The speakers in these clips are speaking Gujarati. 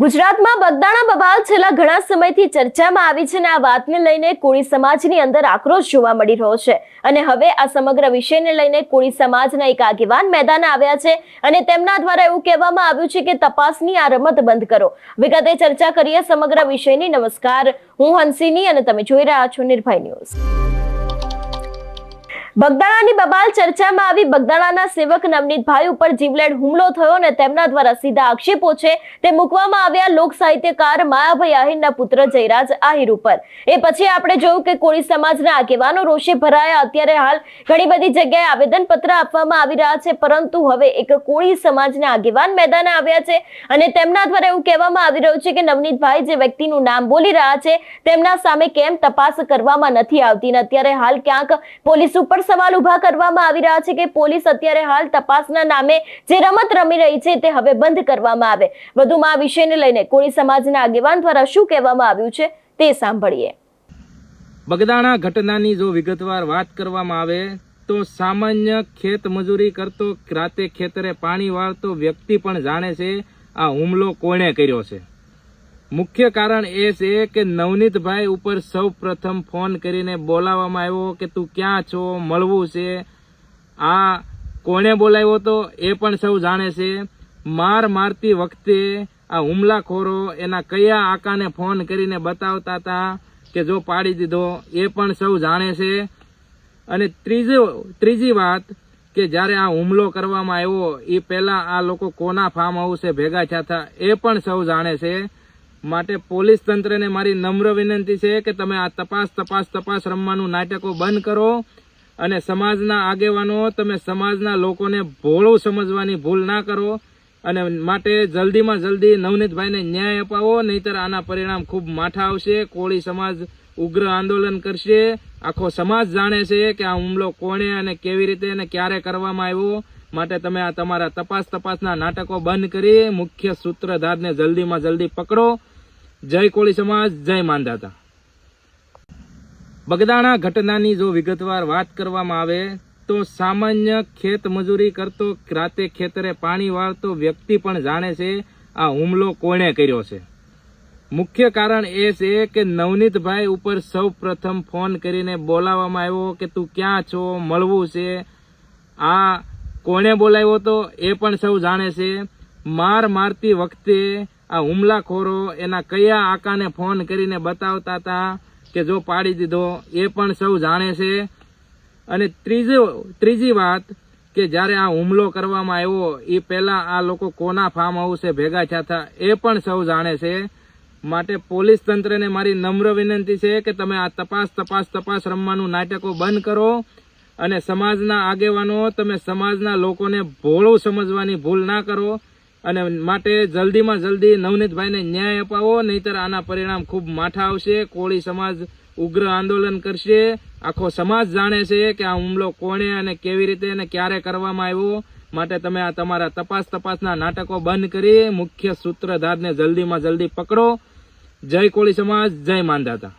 ગુજરાતમાં બગદાણા બબાલ છેલ્લા ઘણા સમયથી ચર્ચામાં આવી છે અને આ વાતને લઈને કોળી સમાજની અંદર આક્રોશ જોવા મળી રહ્યો છે. અને હવે આ સમગ્ર વિષયને લઈને કોળી સમાજના એક આગેવાન મેદાને આવ્યા છે અને તેમના દ્વારા એવું કહેવામાં આવ્યું છે કે તપાસની આ રમત બંધ કરો. વિગતે ચર્ચા કરીએ સમગ્ર વિષયની. નમસ્કાર. હું હંસિની અને તમે જોઈ રહ્યા છો નિર્ભય ન્યૂઝ. બગદાણાની બબાલ ચર્ચામાં આવી બગદાણાના સેવક નવનીતભાઈ ઉપર જીવલેણ હુમલો થયો અને તેમના દ્વારા સીધા આક્ષેપો છે તે મૂકવામાં આવ્યા લોક સાહિત્યકાર માયાભાઈ આહિરના પુત્ર જયરાજ આહિર ઉપર. એ પછી આપણે જોયું કે કોળી સમાજના આગેવાનો રોષે ભરાયા. અત્યારે હાલ ઘણી બધી જગ્યાએ આવેદનપત્ર આપવામાં આવી રહ્યા છે, પરંતુ હવે એક કોળી સમાજના આગેવાન મેદાને આવ્યા છે અને તેમના દ્વારા એવું કહેવામાં આવી રહ્યું છે કે નવનીતભાઈ જે વ્યક્તિનું નામ બોલી રહ્યા છે, તેમના સામે કેમ તપાસ કરવામાં નથી આવતી અને અત્યારે હાલ ક્યાંક પોલીસ ઉપર સવાલ ઊભા કરવામાં આવી રહ્યા છે કે પોલીસ અત્યારે હાલ તપાસના નામે જે રમત રમી રહી છે તે હવે બંધ કરવામાં આવે. વધુમાં આ વિષયને લઈને કોળી સમાજના આગેવાન દ્વારા શું કહેવામાં આવ્યું છે તે સાંભળીએ. બગદાણા ઘટનાની જો વિગતવાર વાત કરવામાં આવે તો સામાન્ય ખેત મજૂરી કરતો રાતે ખેતરે પાણી વાળતો વ્યક્તિ પણ જાણે છે આ હુમલો કોણે કર્યો છે. મુખ્ય કારણ એ છે કે નવનીતભાઈ ઉપર સૌ પ્રથમ ફોન કરીને બોલાવવામાં આવ્યો કે તું ક્યાં છો, મળવું છે. આ કોણે બોલાવ્યો તો એ પણ સૌ જાણે છે. માર મારતી વખતે આ હુમલાખોરો એના કયા આકાને ફોન કરીને બતાવતા હતા કે જો પાડી દીધો એ પણ સૌ જાણે છે. અને ત્રીજો, ત્રીજી વાત કે જ્યારે આ હુમલો કરવામાં આવ્યો એ પહેલાં આ લોકો કોના ફાર્મ હાઉસે ભેગા થયા હતા એ પણ સૌ જાણે છે. માટે પોલીસ તંત્રને મારી નમ્ર વિનંતી છે કે તમે આ તપાસ તપાસ તપાસ રમવાનું નાટકો બંધ કરો અને સમાજના આગેવાનો, તમે સમાજના લોકોને ભોળું સમજવાની ભૂલ ના કરો અને માટે જલ્દીમાં જલ્દી નવનીતભાઈને ન્યાય અપાવો, નહીતર આના પરિણામ ખૂબ માઠા આવશે. કોળી સમાજ ઉગ્ર આંદોલન કરશે. આખો સમાજ જાણે છે કે આ હુમલો કોણે અને કેવી રીતે અને ક્યારે કરવામાં આવ્યો. માટે તમે આ તમારા તપાસ, તપાસના નાટકો બંધ કરી મુખ્ય સૂત્રધારને જલ્દીમાં જલ્દી પકડો. જય કોળી સમાજ, જય માંધાતા બગદાણા ઘટનાની જો વિગતવાર વાત કરવામાં આવે, તો સામાન્ય ખેત મજૂરી કરતો રાતે ખેતરે પાણી વાળતો વ્યક્તિ પણ જાણે છે, આ હુમલો કોણે કર્યો છે? મુખ્ય કારણ એ છે કે નવનીતભાઈ ઉપર સૌ પ્રથમ ફોન કરીને બોલાવવામાં આવ્યો કે તું ક્યાં છો, મળવું છે? આ કોણે બોલાવ્યો તો એ પણ સૌ જાણે છે. માર મારતી વખતે આ હુમલાખોરો એના કયા આકાને ફોન કરીને બતાવતા હતા કે જો પાડી દીધો, એ પણ સૌ જાણે છે. અને ત્રીજો, ત્રીજી વાત કે જ્યારે આ હુમલો કરવામાં આવ્યો, એ પહેલાં આ લોકો કોના ફાર્મ હાઉસે ભેગા થયા હતા, એ પણ સૌ જાણે છે. માટે પોલીસ તંત્રને મારી નમ્ર વિનંતી છે કે તમે આ તપાસ તપાસ તપાસ રમવાનું નાટકો બંધ કરો અને સમાજના આગેવાનો, તમે સમાજના લોકોને ભોળું સમજવાની ભૂલ ના કરો. અને માટે જલ્દીમાં જલ્દી નવનીતભાઈને ન્યાય અપાવો, નહીતર આના પરિણામ ખૂબ માઠા આવશે. કોળી સમાજ ઉગ્ર આંદોલન કરશે. આખો સમાજ જાણે છે કે આ હુમલો કોણે અને કેવી રીતે અને ક્યારે કરવામાં આવ્યો. માટે તમે આ તમારા તપાસ તપાસના નાટકો બંધ કરી મુખ્ય સૂત્રધારને જલ્દીમાં જલ્દી પકડો. જય કોળી સમાજ, જય માંધાતા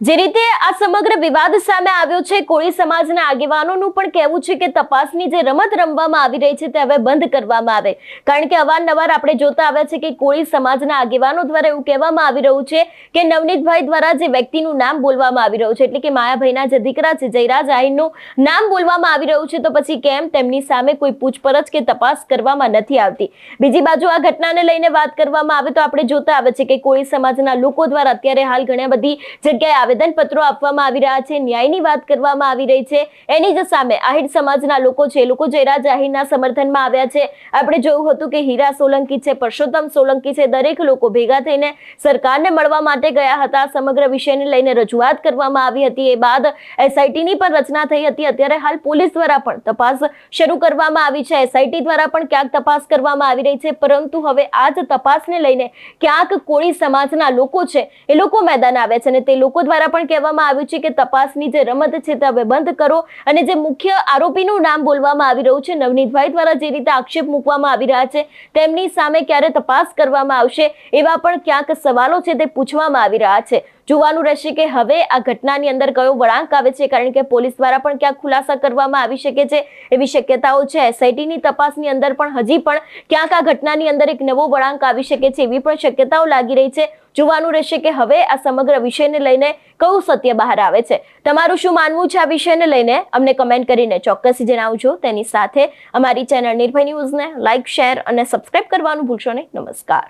જે રીતે આ સમગ્ર વિવાદ સામે આવ્યો છે, કોળી સમાજના આગેવાનોનું પણ કહેવું છે કે તપાસની જે રમત રમવામાં આવી રહી છે, તે હવે બંધ કરવામાં આવે. કારણ કે અવારનવાર આપણે જોતા આવ્યા છે કે કોળી સમાજના આગેવાનો દ્વારા એવું કહેવામાં આવી રહ્યું છે કે નવનીતભાઈ દ્વારા જે વ્યક્તિનું નામ બોલવામાં આવી રહ્યું છે, એટલે કે માયાભાઈના જે દીકરા છે, જયરાજ આહીરનું નામ બોલવામાં આવી રહ્યું છે, તો પછી કેમ તેમની સામે કોઈ પૂછપરછ કે તપાસ કરવામાં નથી આવતી? બીજી બાજુ આ ઘટનાને લઈને વાત કરવામાં આવે તો આપણે જોતા આવે છે કે કોળી સમાજના લોકો દ્વારા અત્યારે હાલ ઘણી બધી જગ્યાએ આવેદનપત્રો આપવામાં આવી રહ્યા છે, ન્યાયની વાત કરવામાં આવી રહી છે. એની જ સામે આહિર સમાજના લોકો છે લોકો જયરાજ આહિરના સમર્થનમાં આવ્યા છે. આપણે જોયું હતું કે હીરા સોલંકી છે, પરસોત્તમ સોલંકી છે, દરેક લોકો ભેગા થઈને સરકારને મળવા માટે ગયા હતા. સમગ્ર વિષયને લઈને રજૂઆત કરવામાં આવી હતી. એ બાદ એસઆઈટીની પણ રચના થઈ હતી. અત્યારે હાલ પોલીસ દ્વારા પણ તપાસ શરૂ કરવામાં આવી છે. એસઆઈટી દ્વારા પણ ક્યાંક તપાસ કરવામાં આવી રહી છે. પરંતુ હવે આ જ તપાસને લઈને ક્યાંક કોળી સમાજના લોકો છે, એ લોકો મેદાન આવ્યા છે અને તે લોકો દ્વારા પણ કહેવામાં આવ્યું છે કે તપાસની જે રમત છે તે હવે બંધ કરો અને જે મુખ્ય આરોપીનું નામ બોલવામાં આવી રહ્યું છે નવનીતભાઈ દ્વારા જે રીતે આક્ષેપ મૂકવામાં આવી રહ્યા છે, તેમની સામે ક્યારે તપાસ કરવામાં આવશે એવા પણ ક્યાંક સવાલો છે તે પૂછવામાં આવી રહ્યા છે. જોવાનું રહેશે કે હવે આ ઘટનાની અંદર કયો વળાંક આવે છે, કારણ કે પોલીસ દ્વારા પણ ક્યાંક ખુલાસા કરવામાં આવી શકે છે એવી શક્યતાઓ છે. એસઆઈટીની તપાસની અંદર પણ હજી પણ ક્યાંક આ ઘટનાની અંદર એક નવો વળાંક આવી શકે છે એવી પણ શક્યતાઓ લાગી રહી છે. જોવાનું રહેશે કે હવે આ સમગ્ર વિષયને લઈને કયું સત્ય બહાર આવે છે. તમારું શું માનવું છે આ વિષયને લઈને? અમને કમેન્ટ કરીને ચોક્કસ જણાવજો. તેની સાથે અમારી ચેનલ નિર્ભય ન્યૂઝને લાઇક શેર અને સબસ્ક્રાઇબ કરવાનું ભૂલશો નહીં. નમસ્કાર.